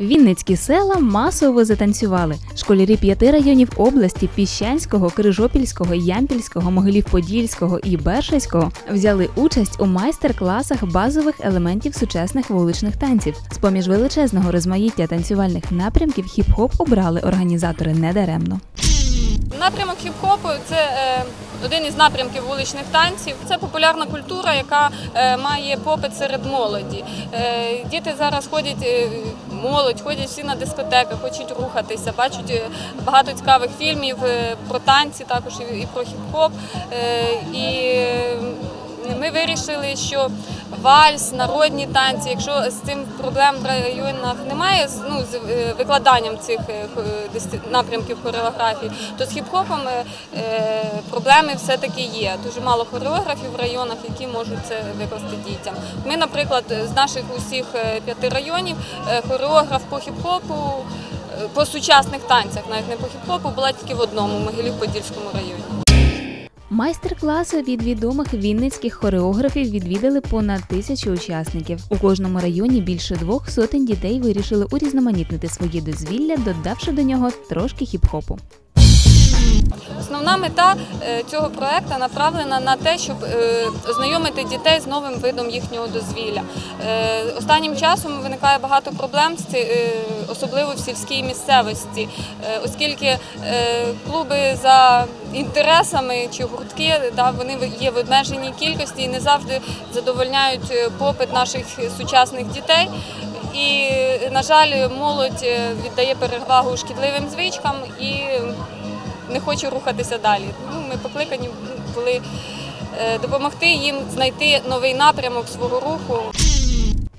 Вінницькі села масово затанцювали. Школярі п'яти районів області Піщанського, Крижопільського, Ямпільського, Могилів-Подільського і Бершацького взяли участь у майстер-класах базових елементів сучасних вуличних танців. З поміж величезного розмаїття танцювальних напрямків хіп-хоп обрали організатори недаремно. Напрямок хіп-хопу це е, один із напрямків вуличних танців. Це популярна культура, яка е, має попит серед молоді. Е, діти зараз ходять, молодь, ходять всі на дискотеки, хочуть рухатися, бачать е, багато цікавих фільмів е, про танці, також і, про хіп-хоп. Е, і ми вирішили, що вальс, народні танці, якщо з цим проблем в районах немає, ну, з е, викладанням цих е, напрямків хореографії, то з хіп-хопом е, проблеми все-таки є. Дуже мало хореографів в районах, які можуть це викласти дітям. Ми, наприклад, з наших усіх п'яти районів хореограф по хіп-хопу, по сучасних танцях, навіть не по хіп-хопу, була тільки в одному Могилів-Подільському районі. Майстер-класи від відомих вінницьких хореографів відвідали понад тисячу учасників. У кожному районі більше двох сотень дітей вирішили урізноманітнити своє дозвілля, додавши до нього трошки хіп-хопу. Основна мета е, цього проекту направлена на те, щоб е, ознайомити дітей з новим видом їхнього дозвілля. Е, Останнім часом виникає багато проблем, особливо в сільській місцевості, оскільки клуби за інтересами чи гуртки вони є в обмеженій кількості і не завжди задовольняють попит наших сучасних дітей. І, на жаль, молодь віддає перевагу шкідливим звичкам і не хоче рухатися далі. Ну, ми покликані були е, допомогти їм знайти новий напрямок свого руху.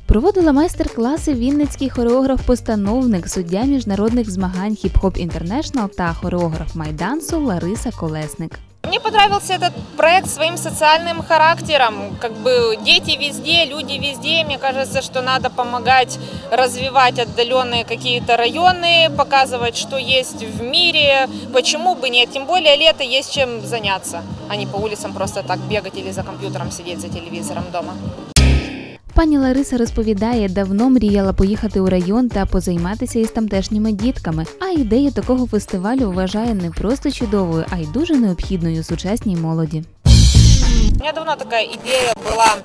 Проводила майстер-класи вінницький хореограф-постановник, суддя міжнародних змагань Хіп-Хоп Інтернешнл та хореограф майдансу Лариса Колесник. Мне понравился этот проект своим социальным характером. Как бы дети везде, люди везде. Мне кажется, что надо помогать развивать отдаленные какие-то районы, показывать, что есть в мире. Почему бы нет? Тем более лето есть чем заняться, а не по улицам просто так бегать или за компьютером сидеть за телевизором дома. Пані Лариса розповідає, давно мріяла поїхати у район та позайматися із тамтешніми дітками. А ідею такого фестивалю вважає не просто чудовою, а й дуже необхідною сучасній молоді. У меня давно такая идея была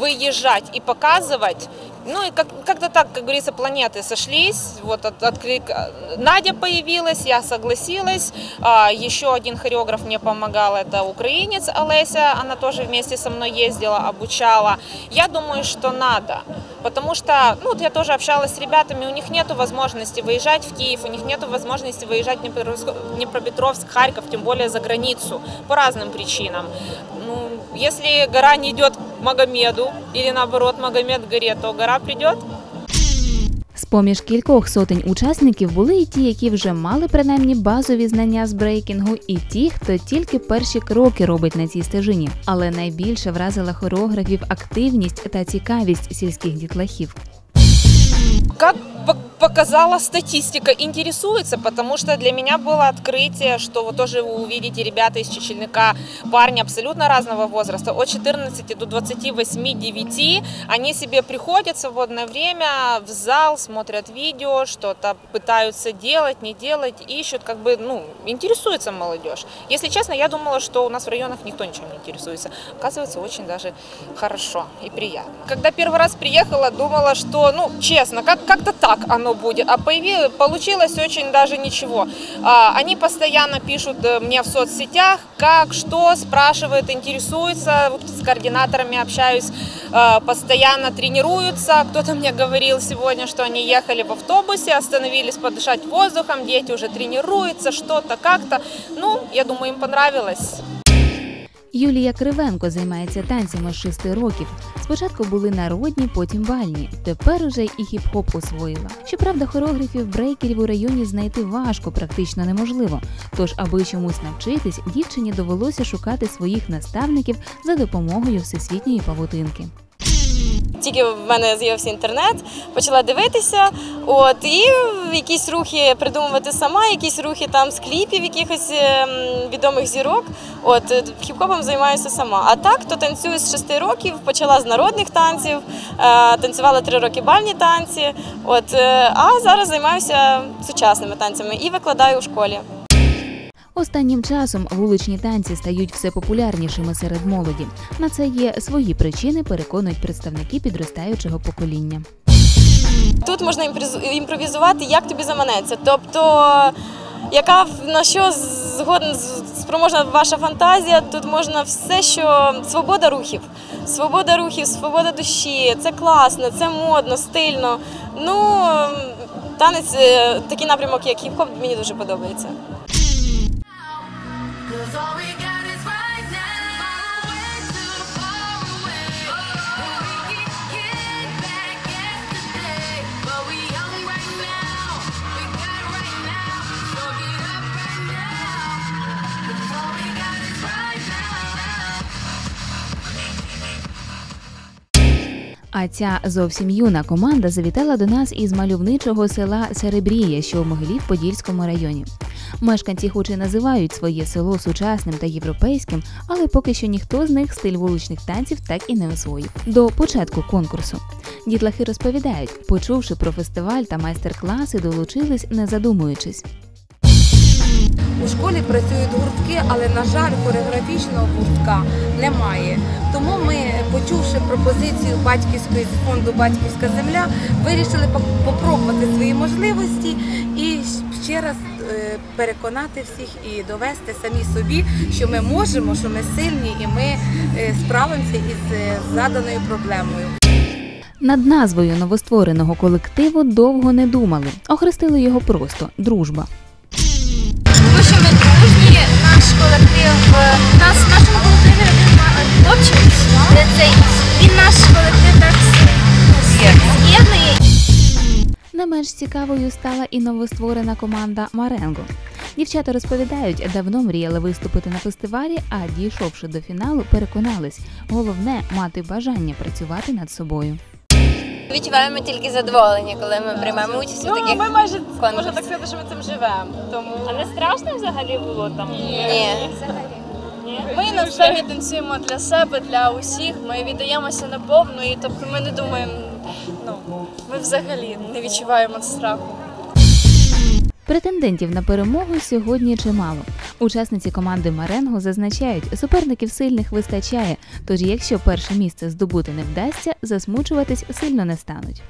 выезжать и показывать. Ну и как, как-то так, как говорится, планеты сошлись. Вот от, отклик... Надя появилась, я согласилась. А, еще один хореограф мне помогал, это украинец Олеся. Она тоже вместе со мной ездила, обучала. Я думаю, что надо. Потому что, ну, вот я тоже общалась с ребятами, у них нет возможности выезжать в Киев, у них нет возможности выезжать в Днепропетровск, Днепропетровск, Харьков, тем более за границу, по разным причинам. Если гора не идет к Магомеду, или наоборот Магомед к горе, то гора придет. З-поміж кількох сотень учасників були і ті, які вже мали принаймні базові знання з брейкінгу, і ті, хто тільки перші кроки робить на цій стежині. Але найбільше вразила хореографів активність та цікавість сільських дітлахів. По- показала статистика, интересуется, потому что для меня было открытие, что вот тоже вы увидите ребята из Чечельника, парни абсолютно разного возраста, от 14 до 28-9, они себе приходят в свободное время в зал, смотрят видео, что-то пытаются делать, не делать, ищут, как бы, ну, интересуется молодежь. Если честно, я думала, что у нас в районах никто ничем не интересуется. Оказывается, очень даже хорошо и приятно. Когда первый раз приехала, думала, что, ну, честно, как- как-то так оно будет. А появи- получилось очень даже ничего. А, Они постоянно пишут э, мне в соцсетях, как, что, спрашивают, интересуются. Вот с координаторами общаюсь, э, постоянно тренируются. Кто-то мне говорил сегодня, что они ехали в автобусе, остановились подышать воздухом, дети уже тренируются, что-то, как-то. Ну, я думаю, им понравилось. Юлія Кривенко займається танцями з 6 років. Спочатку були народні, потім бальні. Тепер уже і хіп-хоп освоїла. Щоправда, хореографів брейкерів у районі знайти важко, практично неможливо. Тож, аби чомусь навчитись, дівчині довелося шукати своїх наставників за допомогою всесвітньої павутинки. Тільки в мене з'явився інтернет, почала дивитися. От і якісь рухи придумувати сама, якісь рухи там з кліпів, якихось ем, відомих зірок. От е, хіп-хопом займаюся сама. А так то танцюю з 6 років, почала з народних танців, е, танцювала 3 роки бальні танці. От е, а зараз займаюся сучасними танцями і викладаю у школі. Останнім часом вуличні танці стають все популярнішими серед молоді. На це є свої причини, переконують представники підростаючого покоління. Тут можна імпровізувати, як тобі заманеться. Тобто, яка на що згодна спроможна ваша фантазія, тут можна все, що свобода рухів, свобода рухів, свобода душі. Це класно, це модно, стильно. Ну танець, е, такий напрямок, як хіп-хоп, мені дуже подобається. А ця зовсім юна команда завітала до нас із мальовничого села Серебріє, що в Могилів-Подільському районі. Мешканці, хоч і називають своє село сучасним та європейським, але поки що ніхто з них стиль вуличних танців так і не освоїв. До початку конкурсу дітлахи розповідають, почувши про фестиваль та майстер-класи, долучились, не задумуючись. У школі працюють гуртки, але на жаль, хореографічного гуртка немає. Тому ми, почувши пропозицію батьківської фонду Батьківська земля, вирішили попробувати свої можливості і ще раз е, переконати всіх і довести самі собі, що ми можемо, що ми сильні і ми е, справимося із е, заданою проблемою. Над назвою новоствореного колективу довго не думали. Охрестили його просто дружба. Менш цікавою стала і новостворена команда Маренго. Дівчата розповідають, давно мріяли виступити на фестивалі, а дійшовши до фіналу, переконались, головне мати бажання працювати над собою. Відчуваємо тільки задоволення, коли ми приймаємо участь у таких Ну, ми майже конкурсах. можна так сказати, що ми цим живемо. Тому А не страшно взагалі було там? Ні. Ми на сцені танцюємо для себе, для усіх. Ми віддаємося наповну, і тобто ми не думаємо. Ну ми взагалі не відчуваємо страху. Претендентів на перемогу сьогодні чимало. Учасниці команди Маренго зазначають, суперників сильних вистачає, тож якщо перше місце здобути не вдасться, засмучуватись сильно не стануть.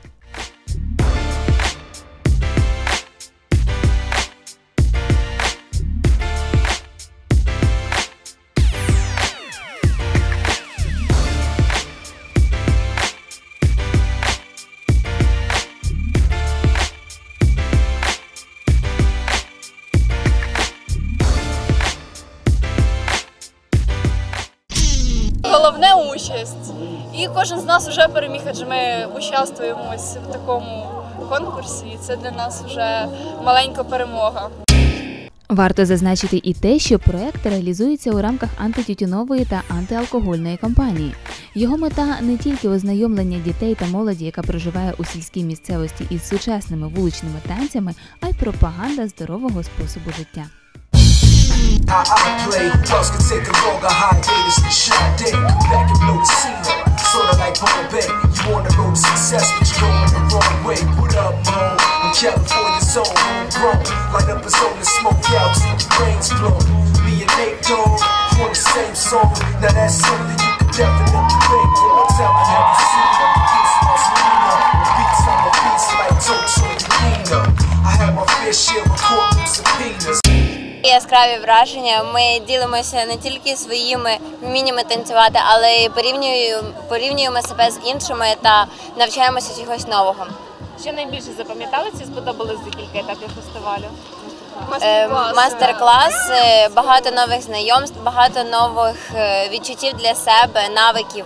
Участь. І кожен з нас вже переміг, адже ми участвуємось в такому конкурсі, і це для нас вже маленька перемога. Варто зазначити і те, що проект реалізується у рамках антитютюнової та антиалкогольної кампанії. Його мета не тільки ознайомлення дітей та молоді, яка проживає у сільській місцевості із сучасними вуличними танцями, а й пропаганда здорового способу життя. I play, who else can take a longer hiatus than Sean Day? Come back and blow the scene up, sorta like Bombay. You on the road to success, but you're going the wrong way. Put up, mo, when California's zone, homegrown. Light up a zone and smoke out till the brains blow. Me and Nate Dogg, on the same song. Now that's something you can definitely think. One time I have you seen up the piece of Selena. Beats on the beats like Tocho and Nina. I have my fair share of. Яскраві враження. Ми ділимося не тільки своїми вміннями танцювати, але й порівнюємо, порівнюємо себе з іншими та навчаємося чогось нового. Що найбільше запам'ятали чи сподобалось за кілька етапів фестивалю? Е, Мастер-клас, е, багато нових знайомств, багато нових е, відчуттів для себе, навиків.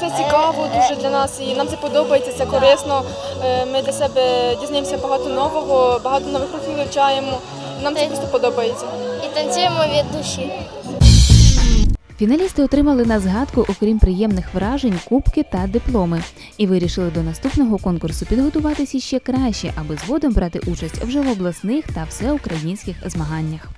Це цікаво дуже для нас, і нам це подобається, це корисно. Е, Ми для себе дізнаємося багато нового, багато нових рухів вивчаємо. Нам це просто подобається. І танцюємо від душі. Фіналісти отримали на згадку, окрім приємних вражень, кубки та дипломи, і вирішили до наступного конкурсу підготуватися ще краще, аби згодом брати участь вже в обласних та всеукраїнських змаганнях.